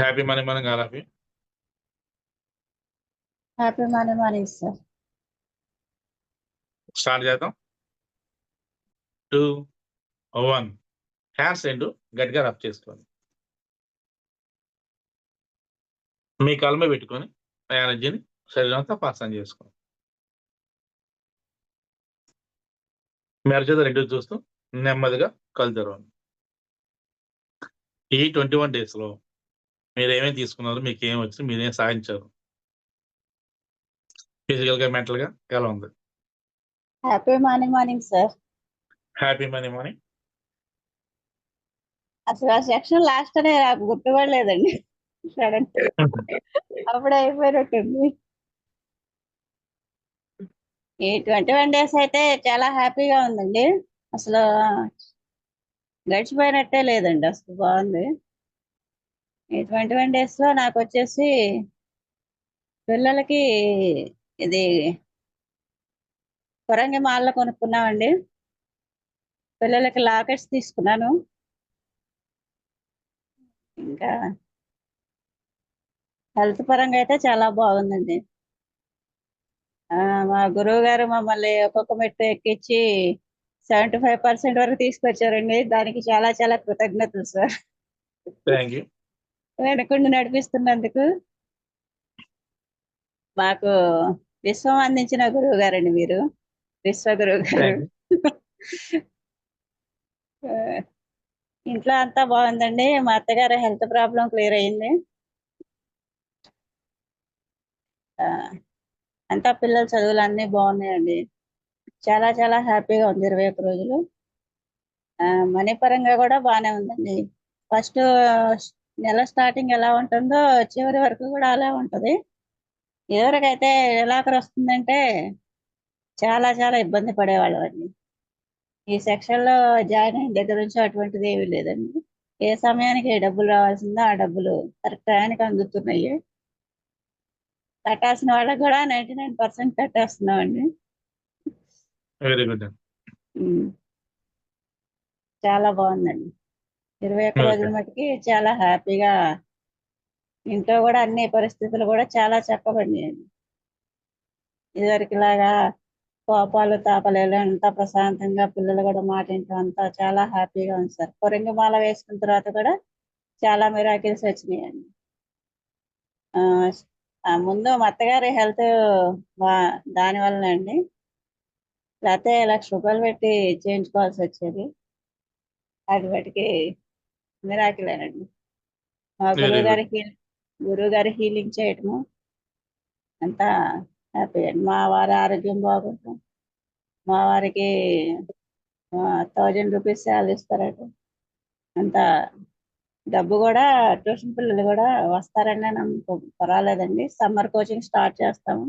Happy money మనం కాదు happy happy money morning sir start చేద్దాం. టూ వన్ హ్యాండ్స్ రెండు గట్టిగా రబ్ చేసుకోండి. మీ కలమ పెట్టుకొని ఎనర్జీని శరీరం అంతా పాసన చేసుకోండి. మీ అర్జుత రెండు చూస్తూ నెమ్మదిగా కళ్ళు తెరవండి. ఈ ట్వంటీ వన్ డేస్లో మీరు ఏమేమి తీసుకున్నారు? మీకు ఏం వచ్చి మీరేం సాధించారు? ఫిజికల్గా మెంటల్గా ఎలా ఉంది? Happy morning morning sir happy money money అసలు ఆ సెక్షన్ లాస్ట్ అనే నాకు గుర్తుపడలేదండి. సడన్ అప్పుడే అయిపోయినట్టుంది. ఈ ట్వంటీ వన్ డేస్ అయితే చాలా హ్యాపీగా ఉందండి. అసలు గడిచిపోయినట్టే లేదండి. అసలు బాగుంది. ట్వంటీ వన్ డేస్లో నాకు వచ్చేసి పిల్లలకి ఇది కొరంగి మాల్లో కొనుక్కున్నామండి. పిల్లలకి లాకెట్స్ తీసుకున్నాను. ఇంకా హెల్త్ పరంగా అయితే చాలా బాగుందండి. ఆ, మా గురువు గారు మమ్మల్ని ఒక్కొక్క మెట్టు ఎక్కించి సెవెంటీ ఫైవ్ పర్సెంట్ వరకు తీసుకొచ్చారండి. దానికి చాలా చాలా కృతజ్ఞతలు సార్. థ్యాంక్ యూ వెనకుండి నడిపిస్తున్నందుకు మాకు విశ్వం అందించిన గురువు గారండి మీరు. విశ్వ గురువు గారు. ఇంట్లో అంతా బాగుందండి. మా అత్తగారి హెల్త్ ప్రాబ్లం క్లియర్ అయింది. అంతా పిల్లల చదువులు అన్నీ బాగున్నాయండి. చాలా చాలా హ్యాపీగా ఉంది ఇరవై ఒక్క రోజులు. మనీ పరంగా కూడా బాగానే ఉందండి. ఫస్ట్ నెల స్టార్టింగ్ ఎలా ఉంటుందో చివరి వరకు కూడా అలా ఉంటుంది. ఎవరికైతే ఎలాకరు వస్తుందంటే చాలా చాలా ఇబ్బంది పడేవాళ్ళం అండి ఈ సెక్షన్లో జాయిన్ అయిన దగ్గర నుంచి అటువంటిది ఏమీ లేదండి. ఏ సమయానికి ఏ డబ్బులు రావాల్సిందో ఆ డబ్బులు కరెక్ట్ టయానికి అందుతున్నాయి. కట్టాల్సిన వాళ్ళకి కూడా ninety nine percent కట్టేస్తున్నామండి. Very good. చాలా బాగుందండి. ఇరవై ఒక్క. రోజుల మటుకి చాలా హ్యాపీగా ఇంట్లో కూడా అన్ని పరిస్థితులు కూడా చాలా చక్కబడినాయండి ఇదివరకు లాగా కోపాలు తాపలేలు అంతా ప్రశాంతంగా పిల్లలు కూడా మాట అంతా చాలా హ్యాపీగా ఉంది సార్. కొరంగి మాల వేసుకున్న తర్వాత కూడా చాలా మిరాకిల్స్ వచ్చినాయండి ముందు మా అత్తగారి హెల్త్ దాని వలన అండి. లేకపోతే లక్ష రూపాయలు పెట్టి చేయించుకోవాల్సి వచ్చేది. అది వాటికి మిరాకిలేనండి. గురువు. గారి హీల్ గురువు గారి హీలింగ్ చేయటము అంతా హ్యాపీ అండి. మా వారి ఆరోగ్యం బాగుంటాం మా వారికి థౌజండ్ రూపీస్ శాలరీ ఇస్తారట. అంత డబ్బు కూడా ట్యూషన్ పిల్లలు కూడా వస్తారని నమ్మకం పర్వాలేదండి. సమ్మర్ కోచింగ్ స్టార్ట్ చేస్తాము.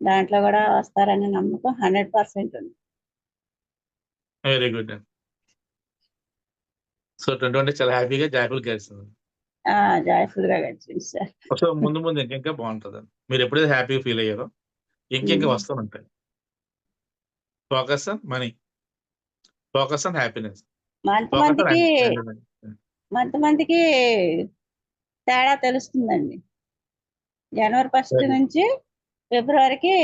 దాంట్లో కూడా వస్తారని నమ్మకం. హండ్రెడ్ పర్సెంట్ ఉంది. Very good so twenty one చాలా హ్యాపీగా జాయ్ఫుల్ గడిచింది. జాయ్ఫుల్గా గడిచింది సార్. సో ముందు ముందు ఇంకా బాగుంటుంది. మీరు ఎప్పుడైతే హ్యాపీగా ఫీల్ అయ్యారో ఇంకింకా. వస్తూ ఉంటాయి. Focus on money. Focus on happiness. Month focus మంత్కి ఆన్ మంత్ మంత్కి తేడా తెలుస్తుందండి. జనవరి ఫస్ట్. నుంచి ఫిబ్రవరికి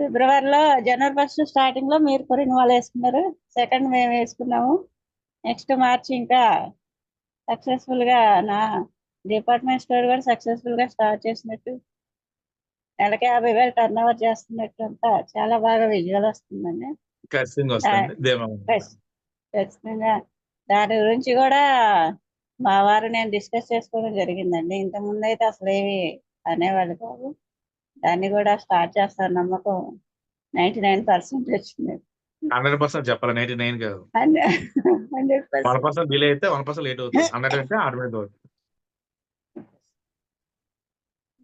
ఫిబ్రవరిలో జనవరి ఫస్ట్ స్టార్టింగ్లో మీరు కొన్ని వాళ్ళు వేసుకున్నారు సెకండ్ మేము వేసుకున్నాము. నెక్స్ట్ మార్చి ఇంకా సక్సెస్ఫుల్గా నా డిపార్ట్మెంట్ స్టోర్ కూడా సక్సెస్ఫుల్గా స్టార్ట్ చేసినట్టు నెలకి యాభై వేలు టర్న్ ఓవర్ చేస్తున్నట్టు అంతా చాలా బాగా విజువల్ వస్తుందండి. ఖచ్చితంగా దాని గురించి కూడా మా వారు నేను డిస్కస్ చేసుకోవడం జరిగిందండి. ఇంత ముందు అయితే అసలు ఏమి అనేవాళ్ళు కాదు. దాన్ని కూడా స్టార్ట్ చేస్తాను నమ్మకం. నైన్టీ నైన్ పర్సెంట్ వచ్చింది. హండ్రెడ్ పర్సెంట్ చెప్పాలి నైన్టీ నైన్ కాదు. హండ్రెడ్ వన్ పర్సెంట్ డిలే అయితే వన్ పర్సెంట్ లేట్ అవుతుంది. హండ్రెడ్ అంటే ఆటోమేటిక్ అవుతుంది.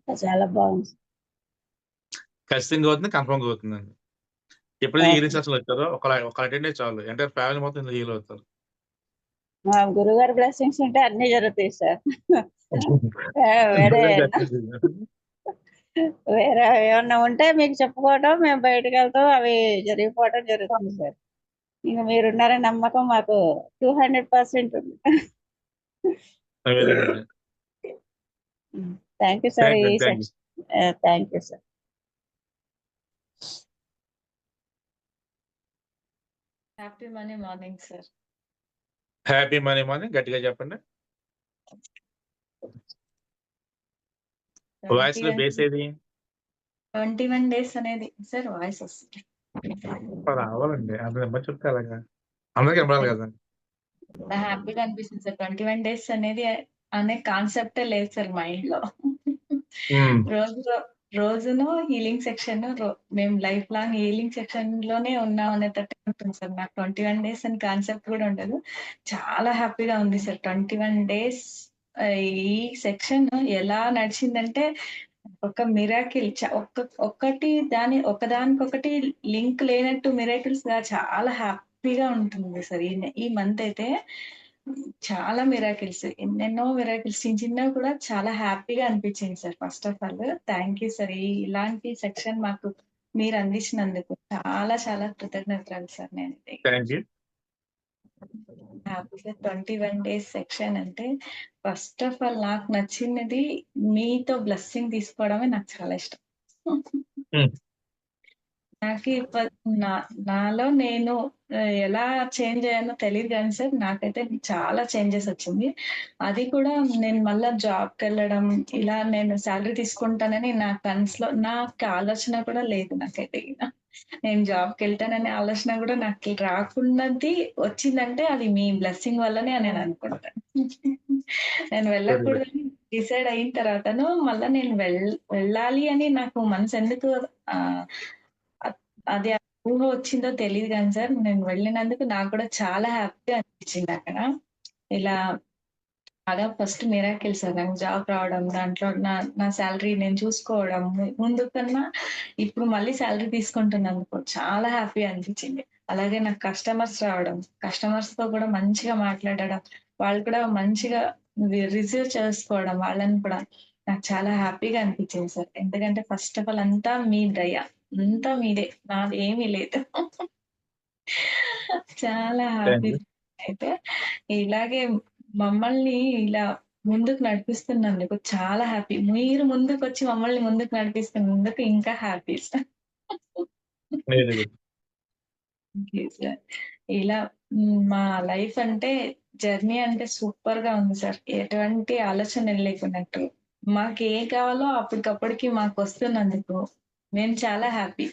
చాలా బాగుంది. ఖచ్చితంగా అవుతుంది కన్ఫర్మ్ అవుతుందండి. ఎప్పుడైతే Okay. ఈ రీసెర్చ్ వచ్చారో ఒక ఒక అటెండే చాలు. ఎంటైర్ ఫ్యామిలీ మొత్తం హీల్ అవుతారు. గురుగారి బ్లెస్సింగ్స్ ఉంటే అన్ని జరుగుతాయి సార్ వేరే ఏమన్నా ఉంటే మీకు చెప్పుకోవటం మేము బయటకు వెళ్తాం అవి జరిగిపోవటం జరుగుతుంది సార్. ఇంకా మీరున్నారని నమ్మకం మాకు టూ హండ్రెడ్ పర్సెంట్ ఉంది. Thank you sir. Thank you sir. Happy money morning sir. Happy money morning గట్టిగా చెప్పండి. వాయిస్లో బేస్ ఏది? ట్వంటీ వన్ డేస్ అనేది. సార్ వాయిస్ వస్తుంది. రావాలండి. అంత నెంబర్ చెప్తే అలాగా? అందరికి వినపడాలి కదా? హ్యాపీగా అనిపిస్తుంది సార్. ట్వంటీ వన్ డేస్ అనేది అనే కాన్సెప్టే లేదు సార్ మైండ్లో. ఉమ్, రోజు రోజును హీలింగ్ సెక్షన్ మేము లైఫ్ లాంగ్ హీలింగ్ సెక్షన్లోనే ఉన్నాం అనేటట్టు ఉంటుంది సార్. నాకు ట్వంటీ వన్ డేస్ అని కాన్సెప్ట్ కూడా ఉండదు. చాలా హ్యాపీగా ఉంది సార్. ట్వంటీ వన్ డేస్ ఈ సెక్షన్ ఎలా నడిచిందంటే ఒక మిరాకిల్ ఒక్క ఒక్కటి దాని ఒకదానికొకటి లింక్ లేనట్టు మిరాకిల్స్గా చాలా హ్యాపీగా ఉంటుంది సార్. ఈ ఈ మంత్ అయితే చాలా మిరాకిల్స్ ఎన్నెన్నో మిరాకిల్స్ చిన్న చిన్న కూడా చాలా హ్యాపీగా అనిపించింది sir. First of all thank you sir. ఈ ఇలాంటి సెక్షన్ మాకు మీరు అందించినందుకు చాలా చాలా కృతజ్ఞతలు సార్ నేను థ్యాంక్ యూ. హ్యాపీగా ట్వంటీ వన్ డేస్ సెక్షన్ అంటే ఫస్ట్ ఆఫ్ ఆల్ నాకు నచ్చినది మీతో బ్లెస్సింగ్ తీసుకోవడమే నాకు చాలా ఇష్టం Hmm. నాకు నాలో నేను ఎలా చేంజ్ అయ్యానో తెలియదు కానీ సార్ నాకైతే చాలా చేంజెస్ వచ్చింది అది కూడా నేను మళ్ళా జాబ్కి వెళ్ళడం ఇలా నేను శాలరీ తీసుకుంటానని నా కన్స్లో నాకు ఆలోచన కూడా లేదు నాకైతే. నేను జాబ్కి వెళ్తాననే ఆలోచన కూడా నాకు రాకున్నది వచ్చిందంటే అది మీ బ్లెస్సింగ్ వల్లనే అని నేను అనుకుంటాను. నేను వెళ్ళకూడదని డిసైడ్ అయిన తర్వాతను మళ్ళా నేను వెళ్ వెళ్ళాలి అని నాకు మనసు ఎందుకు ఆ, అది ఊహ వచ్చిందో తెలియదు కానీ సార్ నేను వెళ్ళినందుకు నాకు కూడా చాలా హ్యాపీగా అనిపించింది అక్కడ. ఇలా బాగా ఫస్ట్ మిరాకిల్ సార్ నాకు జాబ్ రావడం దాంట్లో నా నా శాలరీ నేను చూసుకోవడం ముందు కన్నా ఇప్పుడు మళ్ళీ శాలరీ తీసుకుంటున్నందుకు చాలా హ్యాపీ అనిపించింది. అలాగే నాకు కస్టమర్స్ రావడం కస్టమర్స్తో కూడా మంచిగా మాట్లాడడం వాళ్ళు కూడా మంచిగా రిసీవ్ చేసుకోవడం వాళ్ళని కూడా నాకు చాలా హ్యాపీగా అనిపించింది సార్. ఎందుకంటే ఫస్ట్ ఆఫ్ ఆల్ అంతా మీ దయ అంతా మీదే నాది ఏమీ లేదు. చాలా హ్యాపీ. అయితే ఇలాగే మమ్మల్ని ఇలా ముందుకు నడిపిస్తున్నందుకు చాలా హ్యాపీ మీరు ముందుకు వచ్చి మమ్మల్ని ముందుకు నడిపిస్తున్నందుకు ఇంకా హ్యాపీ సార్. ఇలా మ్, మా లైఫ్ అంటే జర్నీ అంటే సూపర్గా ఉంది సార్ ఎటువంటి ఆలోచన లేకున్నట్టు. మాకు ఏం కావాలో అప్పటికప్పటికి మాకు వస్తున్నందుకు మేము చాలా హ్యాపీ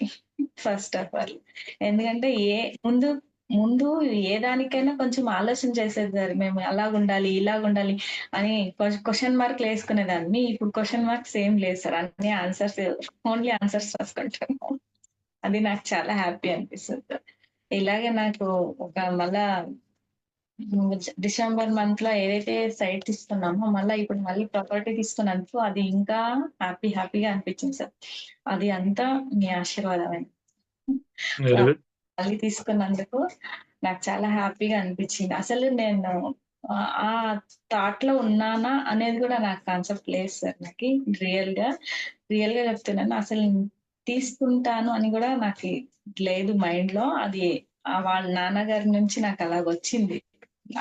ఫస్ట్ ఆఫ్ ఆల్ ఎందుకంటే ఏ ముందు ముందు ఏ దానికైనా కొంచెం ఆలోచన చేసేది సార్ మేము అలాగ ఉండాలి ఇలాగ ఉండాలి అని క్వశ్చన్ మార్క్ వేసుకునేదాన్ని. ఇప్పుడు క్వశ్చన్ మార్క్స్ ఏం లేదు సార్ అన్ని ఆన్సర్స్ ఓన్లీ ఆన్సర్స్ రాసుకుంటాము. అది నాకు చాలా హ్యాపీ అనిపిస్తుంది ఇలాగే నాకు ఒక మళ్ళా డిసెంబర్ మంత్లో ఏదైతే సైట్ తీసుకున్నామో మళ్ళీ ఇప్పుడు మళ్ళీ ప్రాపర్టీ తీసుకున్నందుకు అది ఇంకా హ్యాపీ హ్యాపీగా అనిపించింది సార్. అది అంతా మీ ఆశీర్వాదమే. మళ్ళీ తీసుకున్నందుకు నాకు చాలా హ్యాపీగా అనిపించింది. అసలు నేను ఆ- థాట్లో ఉన్నానా అనేది కూడా నాకు కాన్సెప్ట్ లేదు సార్ నాకు రియల్గా రియల్గా చెప్తున్నాను అసలు తీసుకుంటాను అని కూడా నాకు లేదు మైండ్లో అది వాళ్ళ నాన్నగారి నుంచి నాకు అలాగ వచ్చింది.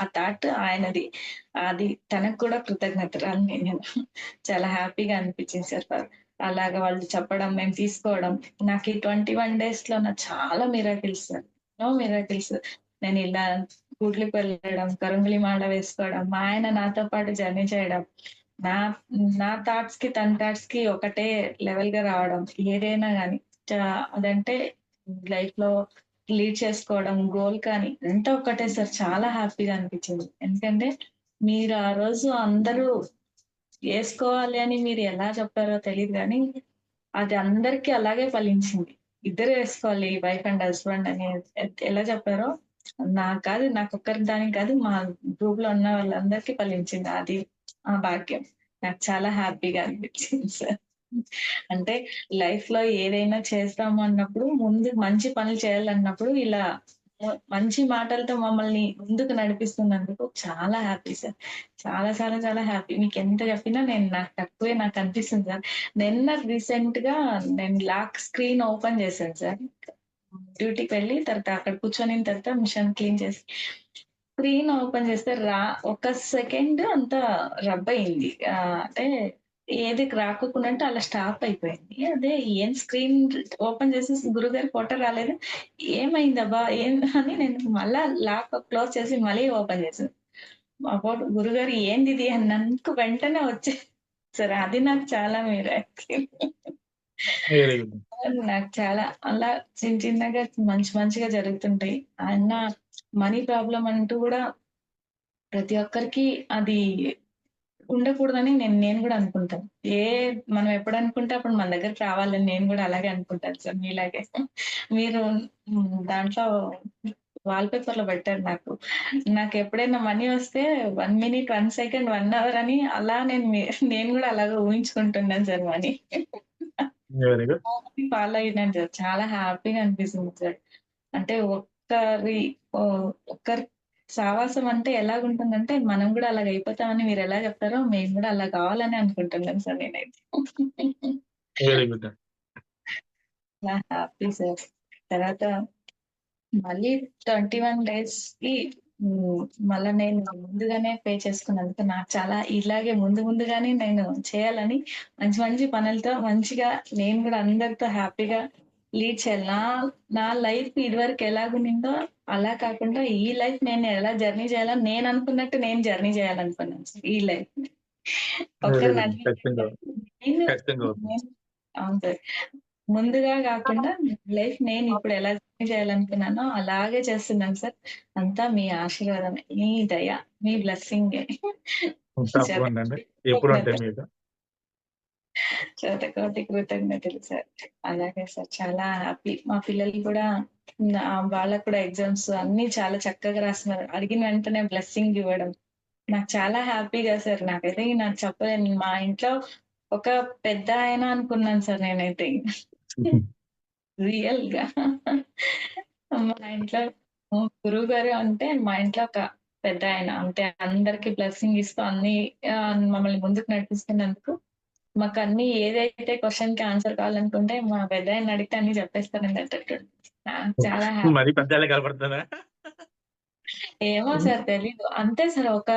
ఆ థాట్ ఆయనది. అది తనకు కూడా కృతజ్ఞతలు నేను చాలా హ్యాపీగా అనిపించింది సార్. అలాగ వాళ్ళు చెప్పడం మేము తీసుకోవడం. నాకు ఈ ట్వంటీ వన్ డేస్లో నా చాలా మిరాకిల్స్ సార్ నో మిరాకిల్స్ నేను ఇలా గుడ్లకు వెళ్ళడం కరుంగులి మాల వేసుకోవడం మా ఆయన నాతో పాటు జర్నీ చేయడం. నా నా థాట్స్కి తన థాట్స్కి ఒకటే లెవెల్గా రావడం. ఏదైనా కానీ అదంటే లైఫ్లో లీడ్ చేసుకోవడం గోల్ కానీ అంతా ఒకటే సార్ చాలా హ్యాపీగా అనిపించింది. ఎందుకంటే మీరు ఆ రోజు అందరూ వేసుకోవాలి అని మీరు ఎలా చెప్పారో తెలియదు కానీ అది అందరికీ అలాగే ఫలించింది. ఇద్దరు వేసుకోవాలి వైఫ్ అండ్ హస్బెండ్ అని ఎలా చెప్పారో నాకు కాదు నాకు ఒక్కరి దానికి కాదు మా గ్రూప్లో ఉన్న వాళ్ళందరికీ ఫలించింది. అది ఆ భాగ్యం. నాకు చాలా హ్యాపీగా అనిపించింది సార్. అంటే లైఫ్లో ఏదైనా చేస్తాము అన్నప్పుడు ముందు మంచి పనులు చేయాలన్నప్పుడు ఇలా మంచి మాటలతో మమ్మల్ని ముందుకు నడిపిస్తున్నందుకు చాలా హ్యాపీ సార్ చాలా చాలా చాలా హ్యాపీ మీకు ఎంత చెప్పినా నేను నాకు తక్కువే నాకు అనిపిస్తుంది సార్ నిన్న రీసెంట్గా నేను లాక్ స్క్రీన్ ఓపెన్ చేశాను సార్ డ్యూటీకి వెళ్ళి తర్వాత అక్కడ కూర్చొని తర్వాత మిషన్ క్లీన్ చేసి స్క్రీన్ ఓపెన్ చేస్తే రా ఒక సెకండ్ అంతా రబ్ అయింది అంటే ఏది రాకోకుండా అంటే అలా స్టాప్ అయిపోయింది. అదే ఏం స్క్రీన్ ఓపెన్ చేసి గురుగారి ఫోటో రాలేదు. ఏమైందబ్బా? ఏం అని నేను మళ్ళా లాక్ క్లోజ్ చేసి మళ్ళీ ఓపెన్ చేసాను మా ఫోటో గురుగారు ఏంది ఇది అన్నందుకు వెంటనే వచ్చే సరే అది నాకు చాలా మీరు నాకు చాలా అలా చిన్న చిన్నగా మంచి మంచిగా జరుగుతుంటాయి. ఆయన మనీ ప్రాబ్లం అంటూ కూడా ప్రతి ఒక్కరికి అది ఉండకూడదని నేను నేను కూడా అనుకుంటాను. ఏ మనం ఎప్పుడు అనుకుంటే అప్పుడు మన దగ్గరికి రావాలని నేను కూడా అలాగే అనుకుంటాను సార్ మీలాగే. మీరు దాంట్లో వాల్ పేపర్లో పెట్టారు నాకు. నాకు ఎప్పుడైనా మనీ వస్తే one minute one second one hour అని అలా నేను నేను కూడా అలాగే ఊహించుకుంటున్నాను సార్ మనీ. ఫాలో అయినాను సార్. చాలా హ్యాపీగా అనిపిస్తుంది సార్. అంటే ఒక్కరి ఒక్కరి సావాసం అంటే ఎలాగుంటుందంటే మనం కూడా అలాగ అయిపోతామని మీరు ఎలా చెప్తారో మేము కూడా అలా కావాలని అనుకుంటున్నాం సార్ నేనైతే. Very good happy sir. తర్వాత మళ్ళీ ట్వంటీ వన్ డేస్కి మళ్ళా నేను ముందుగానే పే చేసుకున్నందుకు నాకు చాలా ఇలాగే ముందు ముందుగానే నేను చేయాలని మంచి మంచి పనులతో మంచిగా నేను కూడా అందరితో హ్యాపీగా లీడ్ చేయాలి నా నా లైఫ్ ఇదివరకు ఎలాగునిందో అలా కాకుండా ఈ లైఫ్ నేను ఎలా జర్నీ చేయాలని నేను అనుకున్నట్టు నేను జర్నీ చేయాలనుకున్నాను సార్ ఈ లైఫ్. అవును సార్ ముందుగా కాకుండా లైఫ్ నేను ఇప్పుడు ఎలా జర్నీ చేయాలనుకున్నానో అలాగే చేస్తున్నాను సార్. అంతా మీ ఆశీర్వాదమే మీ దయ మీ బ్లెస్సింగ్. ఎప్పుడు అంటే శతకోటి కృతజ్ఞతలు సార్ అలాగే సార్ చాలా హ్యాపీ మా పిల్లలు కూడా వాళ్ళకు కూడా ఎగ్జామ్స్ అన్ని చాలా చక్కగా రాస్తున్నారు. అడిగిన వెంటనే బ్లెస్సింగ్ ఇవ్వడం. నాకు చాలా హ్యాపీగా సార్. నాకైతే నాకు చెప్పలేను. మా ఇంట్లో ఒక పెద్ద ఆయన అనుకున్నాను సార్ నేనైతే. రియల్గా. మా ఇంట్లో గురువు గారు అంటే మా ఇంట్లో ఒక పెద్ద ఆయన. అంటే అందరికి బ్లెస్సింగ్ ఇస్తూ అన్ని మమ్మల్ని ముందుకు నడిపిస్తున్నందుకు మాకు అన్ని ఏదైతే క్వశ్చన్కి ఆన్సర్ కావాలనుకుంటే మా పెద్ద ఆయన అడిగితే అన్ని చెప్పేస్తారండి అన్నట్టు చాలా హ్యాపీ మరి పెద్ద కనపడుతుందా ఏమో సార్ తెలీదు. అంతే సార్ ఒక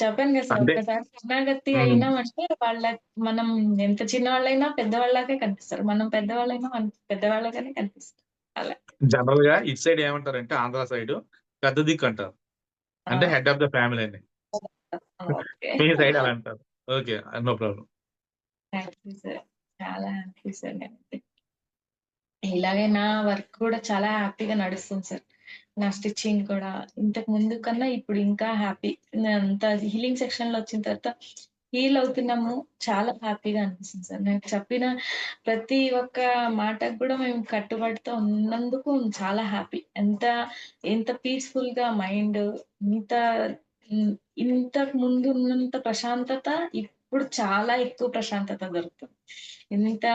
చెప్పాను కదా సార్ ఒకసారి శరణాగతి. అయినామంటే వాళ్ళ మనం ఎంత చిన్నవాళ్ళైనా పెద్దవాళ్ళకే కనిపిస్తారు. మనం పెద్దవాళ్ళైనా మన పెద్దవాళ్ళగానే కనిపిస్తారు. జనరల్గా ఇటు సైడ్ ఏమంటారంటే ఆంధ్ర సైడ్ పెద్ద దిక్కు అంటారు. అంటే హెడ్ ఆఫ్ ద ఫ్యామిలీ అని మీ సైడ్ అలా అంటారు. Okay no problem. సార్ చాలా హ్యాపీ సార్ నేనైతే ఇలాగే నా వర్క్ కూడా చాలా హ్యాపీగా నడుస్తుంది సార్. నా స్టిచ్చింగ్ కూడా. ఇంతకు ముందు కన్నా ఇప్పుడు ఇంకా హ్యాపీ. అంత హీలింగ్ సెక్షన్లో వచ్చిన తర్వాత హీల్ అవుతున్నాము. చాలా హ్యాపీగా అనిపిస్తుంది సార్. నేను చెప్పిన ప్రతి ఒక్క మాటకు కూడా మేము కట్టుబడితో ఉన్నందుకు చాలా హ్యాపీ. ఎంత ఎంత పీస్ఫుల్గా మైండ్ ఇంత ఇంతకు ముందు ఉన్నంత ప్రశాంతత ఇప్పుడు చాలా ఎక్కువ ప్రశాంతత దొరుకుతుంది. ఎంత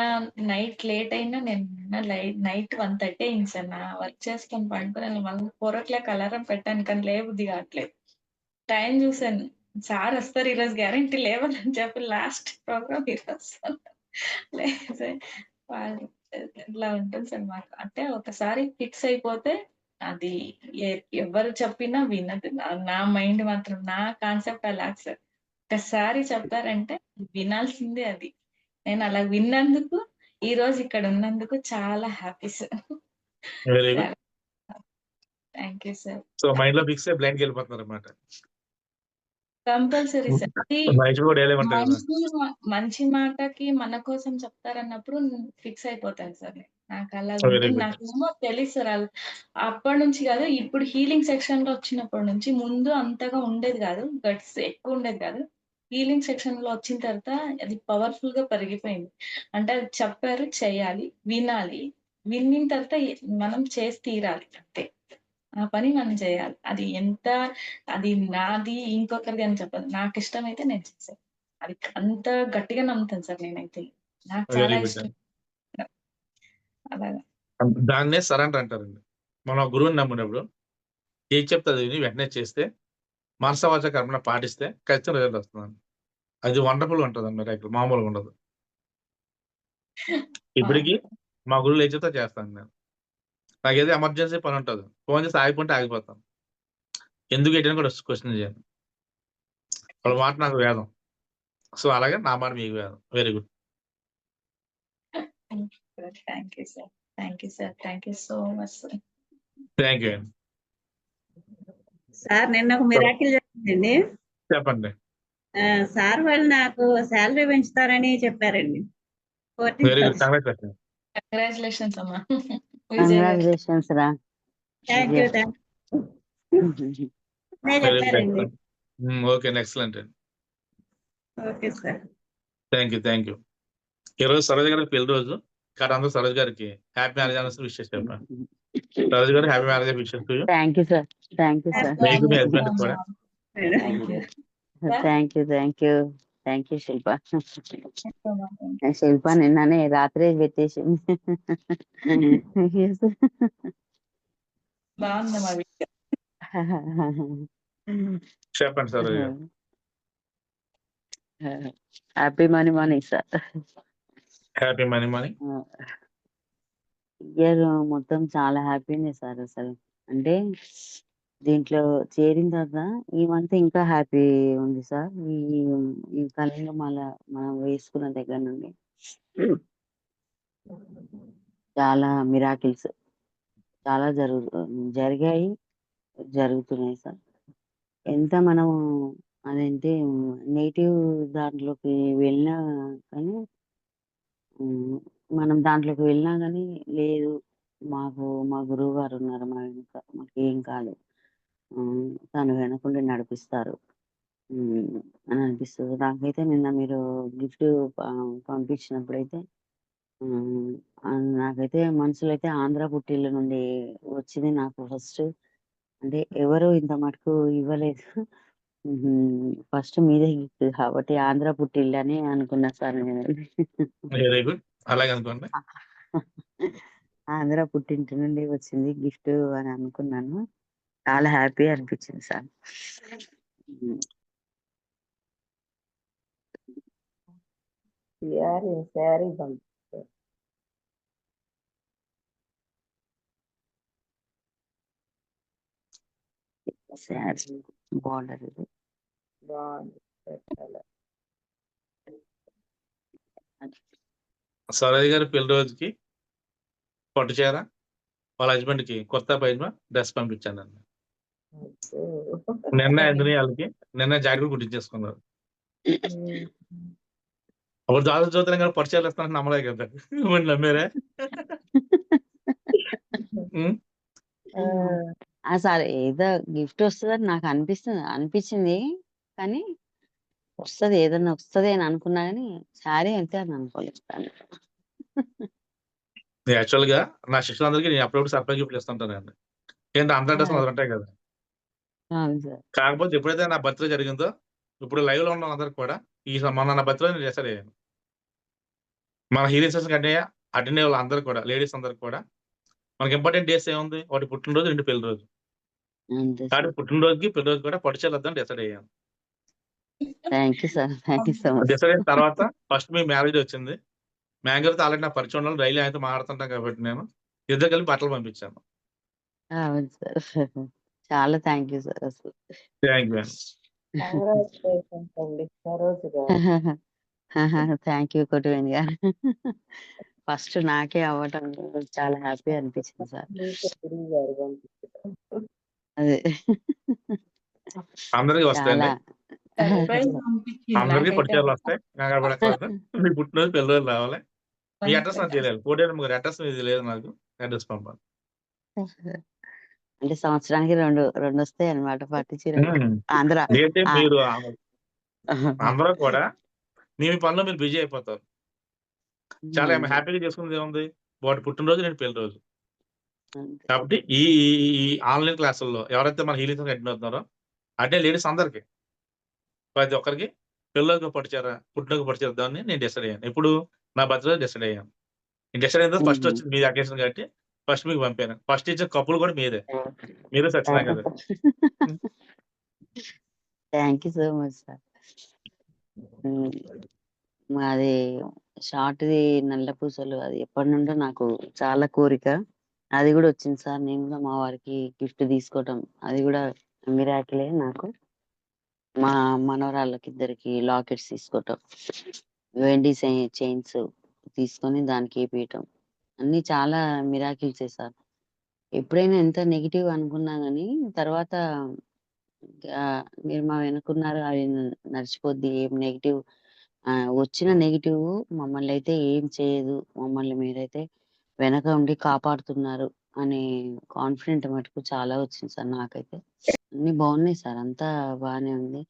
నైట్ లేట్ అయినా నేను లైట్ నైట్ వన్ థర్టీ అయింది సార్. నా వర్క్ చేసుకొని పడుకుని మళ్ళీ ఫోర్ ఓ క్లాక్ అలారం పెట్టాను కానీ లేబుద్ది కావట్లేదు. టైం చూసాను సార్ వస్తారు ఈరోజు గ్యారంటీ లేవని చెప్పి లాస్ట్ ప్రోగ్రామ్ ఈరోజు. లేదు వాళ్ళు ఇట్లా ఉంటుంది సార్ మాకు? అంటే ఒకసారి ఫిక్స్ అయిపోతే అది ఎవరు చెప్పినా వినదు. నా మైండ్ మాత్రం నా కాన్సెప్ట్ అలా సార్. ఒకసారి చెప్పారంటే వినాల్సిందే అది. నేను అలా విన్నందుకు ఈ రోజు ఇక్కడ ఉన్నందుకు చాలా happy sir thank you sir so మైండ్లో ఫిక్స్ బ్లైండ్ వెళ్ళిపోతున్నారు అనమాట కంపల్సరీ సార్ మంచి మాటకి మన కోసం చెప్తారన్నప్పుడు ఫిక్స్ అయిపోతాను సార్. నాకు అలా. నాకేమో తెలుసు సార్ అప్పటి నుంచి కాదు ఇప్పుడు హీలింగ్ సెక్షన్లో వచ్చినప్పటి నుంచి ముందు అంతగా ఉండేది కాదు గట్స్ ఎక్కువ ఉండేది కాదు. హీలింగ్ సెక్షన్లో వచ్చిన తర్వాత అది పవర్ఫుల్గా పెరిగిపోయింది. అంటే అది చెప్పారు చేయాలి వినాలి. విన్న తర్వాత మనం చేసి తీరాలి అంతే. ఆ పని మనం చేయాలి. అది ఎంత అది నాది ఇంకొకరిది అని చెప్పదు. నాకు ఇష్టమైతే నేను చేసాను అది అంత గట్టిగా నమ్ముతాను సార్ నేనైతే. నాకు చాలా ఇష్టం. అలాగా. దాన్నే సరెండర్ అంటారండి. మనం గురువుని నమ్మినప్పుడు ఏం చెప్తుంది విని వెంటనే చేస్తే మనసవాచ కర్మను పాటిస్తే ఖచ్చితంగా రిజల్ట్ వస్తుంది అది వండర్ఫుల్ ఉంటుంది అన్నమాట ఇక్కడ మామూలుగా ఉండదు. ఇప్పటికి మా గురువులు ఏం చెప్తే చేస్తాను నేను. నాకు ఏదో ఎమర్జెన్సీ పని ఉంటుంది. ఫోన్ చేసి ఆగిపోతే ఆగిపోతాను. ఎందుకు ఏంటని కూడా క్వశ్చన్ చేయను. వాళ్ళ మాట నాకు వేదం. సో అలాగే నా మాట మీకు very good thank you sir thank you sir thank you so much sir thank you అండి సార్ నిన్న ఒక మిరాకిల్ జరిగిందండి. చెప్పండి. ఆ, సార్ వాళ్ళు నాకు శాలరీ పెంచుతారని చెప్పారండి. కంగ్రాచులేషన్స్ అమ్మా. కంగ్రాచులేషన్స్ రా. థ్యాంక్ యూ ఓకే ఎక్సలెంట్ అండి okay sir thank you thank you ఈరోజు సరోజ్ గారికి పెళ్ళి రోజు. కాబట్టి అందరూ సరోజ్ గారికి. హ్యాపీ మ్యారేజ్ అని విషయం చెప్పండి. సరోజ్ గారు హ్యాపీ మ్యారేజ్ విషయం thank you. Sir. Thank you sir. మీకు మీ husband కూడా. Thank you thank you thank you. Thank you Shilpa. Shilpa నిన్ననే రాత్రే పెట్టేసింది వీడియో. చెప్పండి గారు happy money money sir happy money money year మొత్తం చాలా హ్యాపీనే సార్ అసలు. అంటే దీంట్లో చేరిన తర్వాత ఈ మంత్ ఇంకా హ్యాపీ ఉంది సార్. ఈ ఈ కళలో మళ్ళా మనం వేసుకున్న దగ్గర నుండి చాలా మిరాకిల్స్ చాలా జరుగు జరిగాయి జరుగుతున్నాయి సార్. ఎంత మనం అదేంటి నెగిటివ్ దాంట్లోకి వెళ్ళినా కానీ మనం దాంట్లోకి వెళ్ళినా కానీ లేదు. మాకు మా గురువు గారు ఉన్నారు మా వెనుక. మాకు ఏం కాదు తను వెనకుండి నడిపిస్తారు. అని అనిపిస్తుంది. నాకైతే నిన్న మీరు గిఫ్ట్ పంపించినప్పుడైతే నాకైతే మనసులో అయితే ఆంధ్ర పుట్టిల్లు నుండి వచ్చింది నాకు ఫస్ట్. అంటే ఎవరు ఇంత మటుకు ఇవ్వలేదు. ఫస్ట్ మీదే గిఫ్ట్. కాబట్టి ఆంధ్ర పుట్టిల్లు అని అనుకున్నా సార్ నేను. వెరీ గుడ్ అలాగే అనుకోండి ఆంధ్ర పుట్టింటి నుండి వచ్చింది గిఫ్ట్ అని అనుకున్నాను. చాలా హ్యాపీ అనిపించింది సార్. శారీ శారీ బార్డర్ ఇది. సరోజ్ గారి పెళ్ళి రోజుకి పట్టుచేర వాళ్ళ హస్బెండ్కి కొత్త పైజమా డ్రెస్ పంపించాను అండి నిన్న ఎందుని వాళ్ళకి నిన్న జాకెట్ కుట్టించేసుకున్నారు. అప్పుడు దాదాపు చూద్దాం కానీ పరిచయాలు ఇస్తానని నమ్మలే కదా. మరి నమ్మారా? ఆ సార్ ఏదో గిఫ్ట్ వస్తుందని నాకు అనిపిస్తుంది అనిపించింది. కానీ వస్తది ఏదన్నా వస్తది అని అనుకున్నా కానీ శారీ వెళ్తే అని అనుకోలేదు యాక్చువల్గా నా శిష్యులందరికీ నేను అప్పుడప్పుడు సర్ప్రైజ్ గిఫ్ట్లు ఇస్తుంటాను అండి ఏంటంటే అందరి డ్రెస్ మొదలు ఉంటాయి కదా. కాకపోతే ఎప్పుడైతే నా బర్త్డే జరిగిందో ఇప్పుడు లైవ్లో ఉన్న అందరికి కూడా ఈ మొన్న నా బర్త్డే నేను అయ్యాను మన హీరోయిన్స్ కంటే అటెండ్ అయ్యే వాళ్ళందరూ కూడా లేడీస్ అందరికి కూడా మనకి ఇంపార్టెంట్ డేస్ ఏముంది? ఒకటి పుట్టినరోజు రెండు పెళ్ళి రోజు అంతే కాబట్టి పుట్టినరోజుకి పెళ్ళి రోజు కూడా వద్దని డిసైడ్ అయ్యాను. Thank you sir thank you so much decide తర్వాత ఫస్ట్ మీ మ్యారేజ్ వచ్చింది. మ్యాంగర్తో ఆల్రెడీ నా పరిచయం ఉండాలి డైలీ ఆయనతో మాట్లాడుతుంటాం కాబట్టి నేను ఇద్దరు కలిపి బట్టలు పంపించాను. అవును సార్ చాలా థ్యాంక్ యూ సార్ అసలు thank you thank you Kottuveni గారు. ఫస్ట్ నాకే అవ్వటం చాలా హ్యాపీ అనిపించింది సార్ అదే. అందరికి పంపించింది అందరికి పట్టుచీరలు వస్తాయి. కంగారు పడకూడదు మీ పుట్టినరోజు పెళ్ళి రోజు రావాలి. మీ అడ్రస్ నాకు తెలియాలి. కోటి ముగ్గురు అడ్రస్ ఇది లేదు నాకు. అడ్రస్ పంపాలి. అంటే సంవత్సరానికి రెండు రెండు వస్తాయి అన్నమాట పట్టు చీర. ఆంధ్ర. మీరు అందరూ కూడా మీ మీ పనిలో మీరు బిజీ అయిపోతారు. చాలా హ్యాపీగా చేసుకునేది ఏముంది? వాటి పుట్టినరోజు నేను పెళ్ళి రోజు. కాబట్టి ఈ ఆన్లైన్ క్లాసుల్లో ఎవరైతే మన హీలింగ్ అటెండ్ అవుతున్నారో అంటే లేడీస్ అందరికి. ప్రతి ఒక్కరికి పిల్లలకు పడిచారా పుట్టినకు పడిచారా దాన్ని నేను డిసైడ్ అయ్యాను. ఇప్పుడు నా బర్త్డే డిసైడ్ అయ్యాను. నేను డిసైడ్ అయిన ఫస్ట్. వచ్చింది మీ అకేషన్ కాబట్టి ఫస్ట్ మీకు పంపాను. ఫస్ట్ ఇచ్చిన కప్పులు కూడా మీదే. మీరే సచ్చినా కదా. Thank you so much sir. మాది షార్ట్ది నల్ల పూసలు అది ఎప్పటి నుండో నాకు చాలా కోరిక. అది కూడా వచ్చింది సార్. నేను కూడా మా వారికి గిఫ్ట్ తీసుకోవటం. అది కూడా మిరాకిలే నాకు. మా మనవరాళ్ళకి ఇద్దరికి లాకెట్స్ తీసుకోవటం వెండి చైన్స్ తీసుకొని దానికి వేపియటం అన్ని చాలా మిరాకిల్ సార్ ఎప్పుడైనా ఎంత నెగిటివ్ అనుకున్నా గానీ తర్వాత మీరు మా వెనుకున్నారు అది నడిచిపోద్ది ఏం నెగిటివ్ వచ్చిన నెగిటివ్ మమ్మల్ని అయితే ఏం చేయదు మమ్మల్ని మీరైతే వెనక ఉండి కాపాడుతున్నారు. అనే కాన్ఫిడెంట్ మటుకు చాలా వచ్చింది సార్ నాకైతే. అన్ని బాగున్నాయి సార్ అంతా బాగానే ఉంది.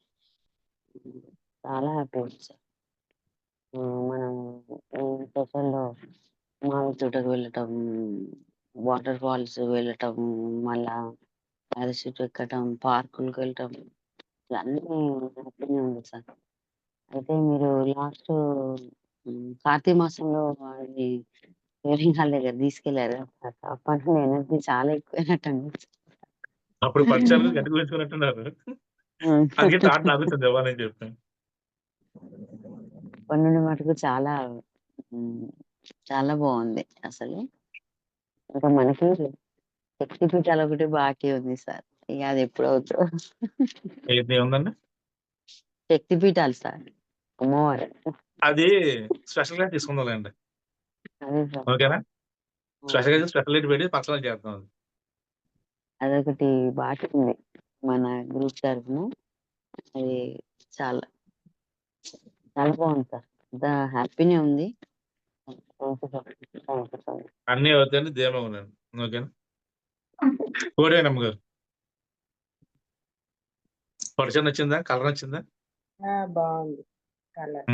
చాలా హ్యాపీ ఉంది సార్. మనం సొసైటీలో మామిడి తోటకు వెళ్ళటం వాటర్ ఫాల్స్ వెళ్ళటం మళ్ళా పారాషూట్ ఎక్కటం పార్కులకు వెళ్ళటం ఇవన్నీ అన్ని హ్యాపీగా ఉంది సార్. అయితే మీరు లాస్ట్ కార్తీక మాసంలో అది షేరింగ్ హాల్ దగ్గర తీసుకెళ్ళారు ఎనర్జీ చాలా ఎక్కువైనట్టు. అప్పుడు పరిచయాలు గట్టి అందుకే థాట్ నాగుతుంది ఇవ్వాలని చెప్పి. అప్పటి నుండి మటుకు చాలా చాలా బాగుంది అసలు. ఇంకా మనకి శక్తి పీఠాలు ఒకటి బాకీ ఉంది సార్. ఇక అది ఎప్పుడు అవుతుందో శక్తి పీఠాలు సార్. అమ్మవారు. అది స్పెషల్గా సార్ ఓకేనా? స్పెషల్గా స్పెషల్ పెట్టి పర్సనల్ చేస్తాం. అది అదొకటి బాకీ ఉంది మన గ్రూప్ తరఫున. అది చాలా చాలా బాగుంది సార్. అంత హ్యాపీనే ఉంది. అన్ని అవుతాయని ధీమా ఉన్నాను. ఓకేనా? పరిచయం నచ్చిందా? కలర్ నచ్చిందా? ఆ, బాగుంది. కలర్.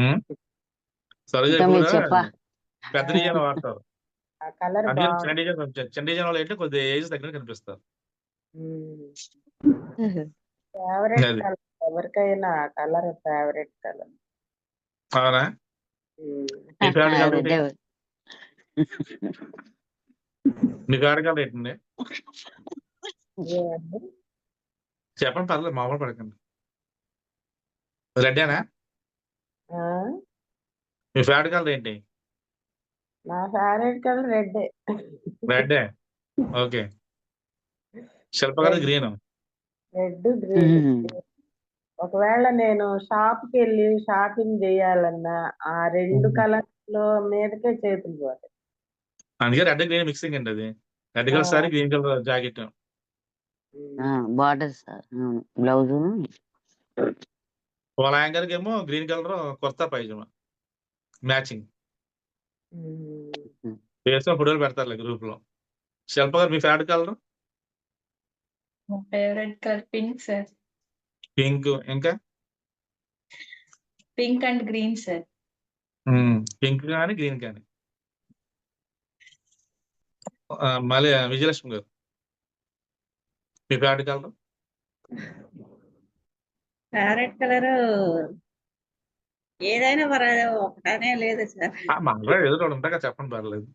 కూడా చెప్పా పెద్ద డిజైన్ వాడతారు. ఆ కలర్ అందుకే చిన్న డిజైన్ కొంచెం చిన్న డిజైన్ వాళ్ళు ఏంటంటే కొద్దిగా ఏజ్ దగ్గర కనిపిస్తారు. ఫేవరెట్ అది. కలర్ ఎవరికైనా కలర్ ఫేవరెట్ కలర్. అవునా? మీ ఫేవరెట్ కలర్ అదే. ఏంటి మీ ఫేవరెట్ కలర్ ఏంటండి? ఏమండి చెప్పండి పర్లేదు మామూలు పడకండి. రెడ్డేనా మీ ఫేవరెట్ కలర్ ఏంటి? నా favourite colour red రెడ్డే okay Shilpa colour green red green ఒకవేళ నేను షాప్కి వెళ్ళి షాపింగ్ చేయాలన్నా ఆ రెండు. కలర్స్లో మీదకే చేతులు పోతాయి. అందుకే రెడ్ గ్రీన్ మిక్సింగ్ అండి అది. Red colour. Sorry green colour jacket border sir. Blouse వాళ్ళ యాంకర్కి ఏమో గ్రీన్ కలర్ కొత్త పైజమా మ్యాచింగ్ వేసుకొని ఫోటోలు పెడతారులే గ్రూప్లో శిల్ప గారు మీ favourite colour favourite colour pink sir pink ఇంకా? Pink and green sir pink కానీ గ్రీన్ కానీ మళ్ళీ విజయలక్ష్మి గారు. మీ ఫేవరెట్ కలర్ ఫేవరెట్ కలర్ ఏదైనా పర్వాలేదు ఒకటనే లేదు సార్. మనలో ఏదో ఒకటి ఉంటాక చెప్పండి పర్లేదు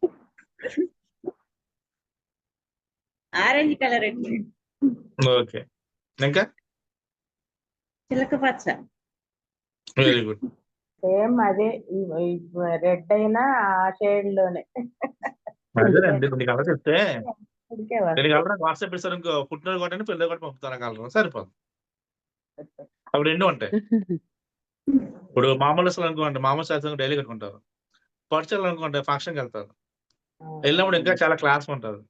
ఆరెంజ్ కలర్ అండి. ఓకే. ఇంకా? చిలక పచ్చ. Very good. సేమ్ అదే రెడ్ అయినా ఆ షేడ్లోనే. అదేనండి కొన్ని కలర్ చెప్తే కలర్ వాట్సాప్ పెడతారు ఇంకో పుట్టినరోజు కొట్టండి పిల్లలు కూడా పంపుతాను కలర్. సరిపోదు. అప్పుడు ఎన్నో ఉంటాయి. ఇప్పుడు మామూలు అసలు అనుకోండి మామూలు శాస్త్రం డైలీ కట్టుకుంటారు పర్చలు అనుకోండి ఫంక్షన్కి వెళ్తారు. వెళ్ళినప్పుడు ఇంకా చాలా క్లాస్ ఉంటుంది.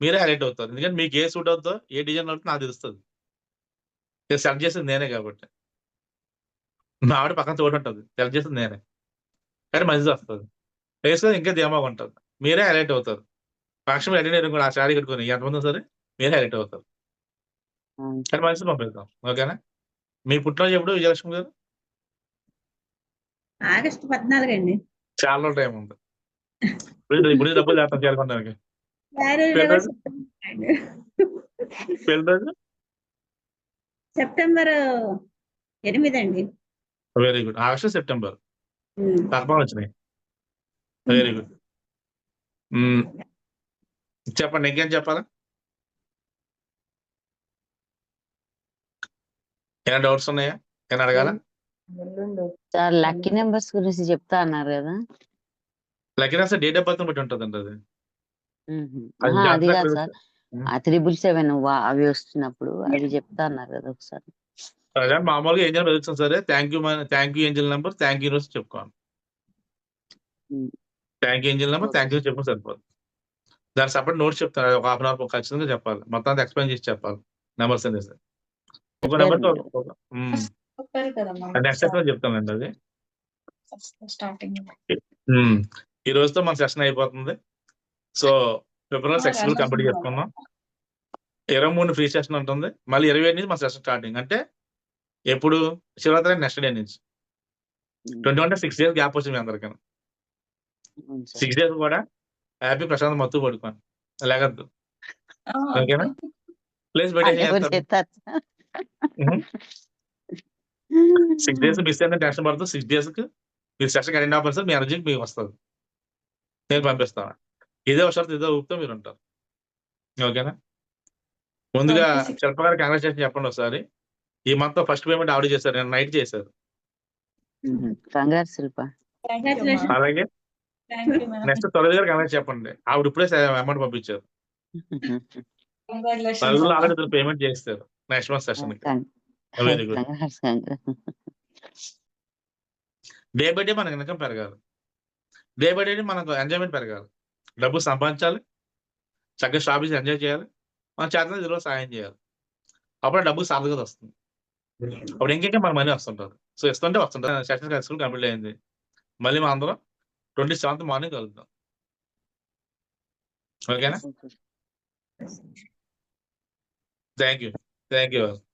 మీరే హైలైట్ అవుతారు. ఎందుకంటే మీకు ఏ సూట్ అవుతుందో ఏ డిజైన్ అవుతుందో నాకు తెలుస్తుంది. ఇక సెలెక్ట్ చేసింది నేనే కాబట్టి. మా ఆవిడ పక్కన తోడు ఉంటుంది. సెలెక్ట్ చేసింది నేనే. కానీ మంచిది వస్తుంది. వేసుకొని ఇంకా ధీమాగా ఉంటుంది. మీరే హైలైట్ అవుతారు. ఫంక్షన్ నేను కూడా ఆ శారీ కట్టుకొని ఎంతమంది సరే మీరే హైలైట్ అవుతారు. కానీ మంచిది పంపిస్తాం ఓకేనా? మీ పుట్టినరోజు ఎప్పుడు? విజయలక్ష్మి గారు? ఆగస్టు పద్నాలుగు అండి చాలా టైం ఉంది. ఇప్పుడు డబ్బులు చేస్తాం చేరుకోవడానికి సెప్టెంబర్ ఎనిమిది అండి very good. August September. Confirm వచ్చినాయి. Very good. చెప్పండి ఇంకేం చెప్పాలా? ఏమైనా డౌట్స్ ఉన్నాయా? ఏమైనా అడగాల? సార్ లక్కీ నెంబర్స్ గురించి చెప్తా అన్నారు కదా. లక్కీనెస్ డేట్ ఆఫ్ బర్త్ బట్టి ఉంటుందండి అది. అది అది కాదు. సార్. ఆ త్రిబుల్ సెవెన్ అవి వస్తున్నప్పుడు అవి చెప్తా అన్నారు కదా ఒకసారి. అదే మామూలుగా ఏంజల్ చదువుతాం సరే. Thank you thank you angel number. Thank you రోజు చెప్పుకోవాలి. Thank you angel number. Thank you చెప్పి సరిపోతుంది దాని సపరేట్ నోట్స్ చెప్తాను. ఒక హాఫ్ అన్ అవర్ ఖచ్చితంగా చెప్పాలి. మొత్తం అంతా ఎక్స్ప్లెయిన్ చేసి చెప్పాలి. నెంబర్స్ అనేసి ఒక నెంబర్ చెప్పారు నెక్స్ట్ చెప్తానండి అది స్టార్టింగ్. ఈ రోజుతో మన సెషన్ అయిపోతుంది. సో ఫిబ్రవరి సెక్షన్ రెండు కంప్లీట్. చేసుకున్నాం ఇరవై మూడు ఫ్రీ సెషన్ ఉంటుంది. మళ్ళీ ఇరవై ఏడు నుంచి మన సెషన్ స్టార్టింగ్ అంటే ఎప్పుడు? శివరాత్రి నెక్స్ట్ డే నుంచి. Twenty one six days gap వచ్చింది మీ అందరికీ అవును సార్. సిక్స్ డేస్ కూడా హ్యాపీ ప్రశాంత్ మత్తు పడుకోండి. లేకద్దు ఓకేనా? ప్లేస్ పెట్టేసి సిక్స్ డేస్ మిస్ అయితే టెన్షన్ పడుతుంది. సిక్స్ డేస్కి మీరు సెషన్ అటెండ్ అవ్వాలి మీ ఎనర్జీకి మీకు వస్తుంది నేను పంపిస్తాను. ఇదే ఒకసారి ఇదే ఊపితే మీరు ఉంటారు. ఓకేనా? ముందుగా శిల్ప గారికి కంగ్రాచులేషన్ చెప్పండి ఒకసారి. ఈ మంత్ ఫస్ట్ పేమెంట్ ఆవిడ చేశారు నేను నైట్ చేశారు. అలాగే? నెక్స్ట్ తొలగి గారు కంగ్రాట్ చెప్పండి. ఆవిడ ఇప్పుడే అమౌంట్ పంపించారు. ఆల్రెడీ పేమెంట్ చేస్తారు. Next month సెషన్కి. Very good day by day మనకి ఇన్కమ్ పెరగాలి. డే బై డే మనకు ఎంజాయ్మెంట్ పెరగాలి. డబ్బు సంపాదించాలి. చక్కగా షాపింగ్ ఎంజాయ్ చేయాలి. మన చేతన ఇదిలో సాయం చేయాలి. అప్పుడు డబ్బు సార్థకత వస్తుంది. అప్పుడు ఇంకేంటే మన మనీ వస్తుంటుంది. సో ఇస్తుంటే వస్తుంటుంది. సెషన్ స్కూల్ కంప్లీట్ అయింది. మళ్ళీ మా అందరం ట్వంటీ సెవెంత్ మార్నింగ్ కలుద్దాం. ఓకేనా? Thank you thank you